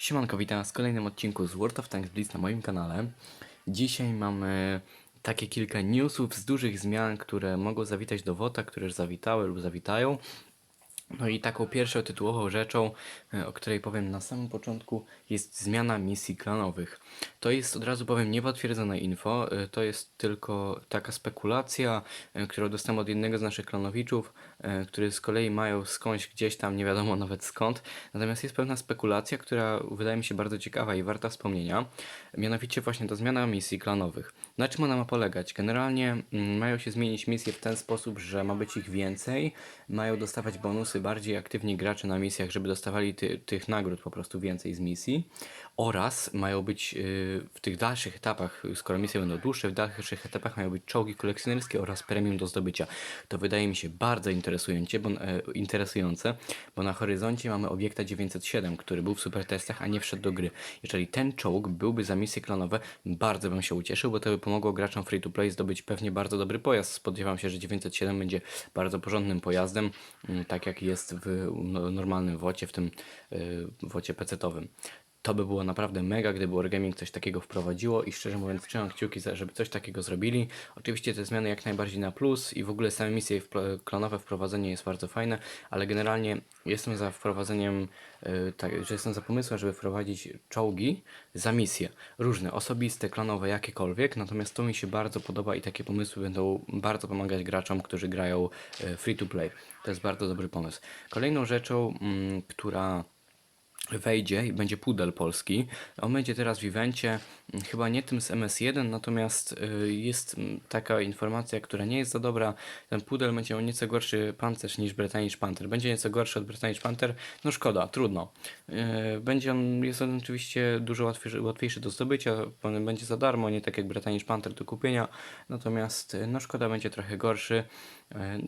Siemanko, witam w kolejnym odcinku z World of Tanks Blitz na moim kanale. Dzisiaj mamy takie kilka newsów z dużych zmian, które mogą zawitać do WOTA, które już zawitały lub zawitają. No i taką pierwszą tytułową rzeczą, e, o której powiem na samym początku, jest zmiana misji klanowych. To jest od razu powiem niepotwierdzone info, e, to jest tylko taka spekulacja, e, którą dostałem od jednego z naszych klanowiczów, który z kolei mają skądś gdzieś tam, nie wiadomo nawet skąd. Natomiast jest pewna spekulacja, która wydaje mi się bardzo ciekawa i warta wspomnienia. Mianowicie właśnie ta zmiana misji klanowych. Na czym ona ma polegać? Generalnie mm, mają się zmienić misje w ten sposób, że ma być ich więcej, mają dostawać bonusy bardziej aktywni gracze na misjach, żeby dostawali ty, tych nagród po prostu więcej z misji oraz mają być yy, w tych dalszych etapach, skoro misje będą dłuższe, w dalszych etapach mają być czołgi kolekcjonerskie oraz premium do zdobycia. To wydaje mi się bardzo interesujące, bo, e, interesujące, bo na horyzoncie mamy obiekta 907, który był w super testach, a nie wszedł do gry. Jeżeli ten czołg byłby za misje klonowe, bardzo bym się ucieszył, bo to by pomogło graczom free to play zdobyć pewnie bardzo dobry pojazd. Spodziewam się, że 907 będzie bardzo porządnym pojazdem, mm, tak jak jest w no, normalnym wocie, w tym yy, wocie pecetowym. To by było naprawdę mega, gdyby Wargaming coś takiego wprowadziło i szczerze mówiąc trzymam kciuki, za- żeby coś takiego zrobili. Oczywiście te zmiany jak najbardziej na plus i w ogóle same misje wpro- klonowe wprowadzenie jest bardzo fajne, ale generalnie jestem za wprowadzeniem, yy, tak, że jestem za pomysłem, żeby wprowadzić czołgi za misje. Różne, osobiste, klonowe, jakiekolwiek, natomiast to mi się bardzo podoba i takie pomysły będą bardzo pomagać graczom, którzy grają yy, free to play. To jest bardzo dobry pomysł. Kolejną rzeczą, mm, która wejdzie i będzie pudel polski. On będzie teraz w evencie, mm, chyba nie tym z MS1, natomiast y, jest mm, taka informacja, która nie jest za dobra. Ten pudel będzie miał nieco gorszy pancerz niż Bretanisch Panther. Będzie nieco gorszy od Bretanisch Panther, no szkoda, trudno. Y, Będzie on, jest on oczywiście dużo łatwiejszy, łatwiejszy do zdobycia, on będzie za darmo, nie tak jak Bretanisch Panther do kupienia, natomiast y, no szkoda, będzie trochę gorszy.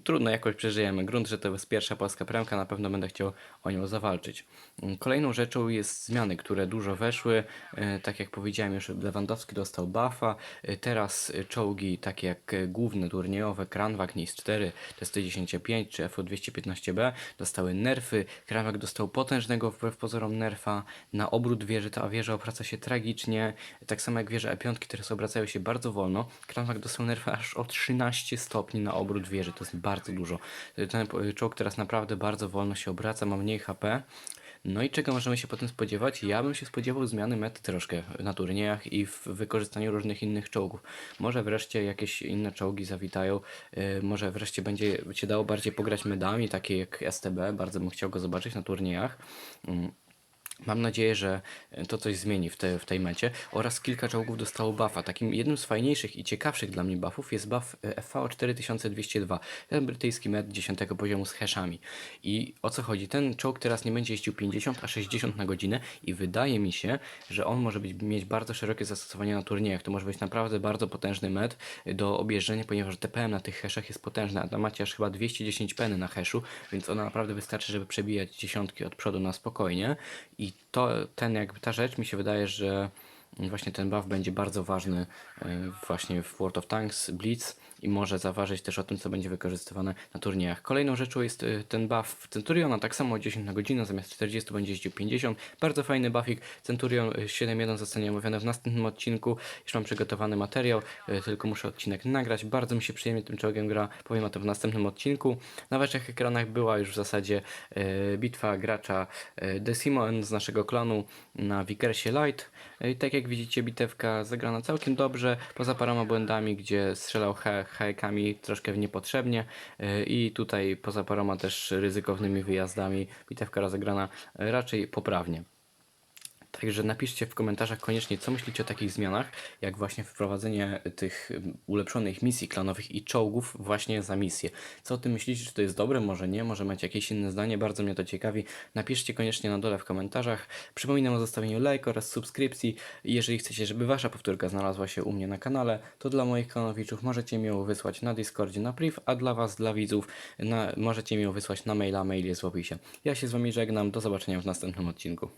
Trudno, jakoś przeżyjemy. Grunt, że to jest pierwsza polska premka, na pewno będę chciał o nią zawalczyć. Mm, Rzeczą jest zmiany, które dużo weszły. E, Tak jak powiedziałem już, Lewandowski dostał buffa. E, Teraz czołgi takie jak główne turniejowe, Kranwag NIS 4, T-105 czy FO-215B dostały nerfy. Kranwag dostał potężnego wbrew pozorom nerfa. Na obrót wieży ta wieża obraca się tragicznie. Tak samo jak wieże E5, które obracają się bardzo wolno. Kranwag dostał nerfy aż o 13 stopni na obrót wieży. To jest bardzo dużo. E, Ten czołg teraz naprawdę bardzo wolno się obraca, ma mniej HP. No i czego możemy się potem spodziewać? Ja bym się spodziewał zmiany mety troszkę na turniejach i w wykorzystaniu różnych innych czołgów. Może wreszcie jakieś inne czołgi zawitają, yy, może wreszcie będzie się dało bardziej pograć medami, takie jak STB, bardzo bym chciał go zobaczyć na turniejach. Mam nadzieję, że to coś zmieni w, te, w tej mecie. Oraz kilka czołgów dostało buffa. Takim jednym z fajniejszych i ciekawszych dla mnie buffów jest buff e, FV 4202. Ten brytyjski med 10 poziomu z hashami. I o co chodzi? Ten czołg teraz nie będzie jeździł 50, a 60 na godzinę i wydaje mi się, że on może być, mieć bardzo szerokie zastosowanie na turniejach. To może być naprawdę bardzo potężny med do objeżdżenia, ponieważ TPM na tych hashach jest potężny. A macie aż chyba 210 peny na hashu, więc ona naprawdę wystarczy, żeby przebijać dziesiątki od przodu na spokojnie. I to, ten jakby ta rzecz mi się wydaje, że właśnie ten buff będzie bardzo ważny e, właśnie w World of Tanks Blitz i może zaważyć też o tym, co będzie wykorzystywane na turniejach. Kolejną rzeczą jest e, ten buff Centuriona, tak samo 10 na godzinę, zamiast 40 będzie jeździł 50. Bardzo fajny buffik. Centurion e, 7.1 zostanie omówiony w następnym odcinku. Już mam przygotowany materiał, e, tylko muszę odcinek nagrać. Bardzo mi się przyjemnie tym czołgiem gra, powiem o tym w następnym odcinku. Na waszych ekranach była już w zasadzie e, bitwa gracza e, Decimo z naszego klanu na Vikersie Light. E, I tak jak widzicie, bitewka zagrana całkiem dobrze, poza paroma błędami, gdzie strzelał hejkami troszkę niepotrzebnie e, i tutaj poza paroma też ryzykownymi wyjazdami, bitewka rozegrana raczej poprawnie. Także napiszcie w komentarzach koniecznie, co myślicie o takich zmianach, jak właśnie wprowadzenie tych mm, ulepszonych misji klanowych i czołgów właśnie za misję. Co o tym myślicie, czy to jest dobre, może nie, może macie jakieś inne zdanie, bardzo mnie to ciekawi. Napiszcie koniecznie na dole w komentarzach. Przypominam o zostawieniu lajka oraz subskrypcji. Jeżeli chcecie, żeby wasza powtórka znalazła się u mnie na kanale, to dla moich klanowiczów możecie mi ją wysłać na Discordzie na priv, a dla was, dla widzów, na, możecie mi ją wysłać na maila, mail jest w opisie. Ja się z wami żegnam, do zobaczenia w następnym odcinku.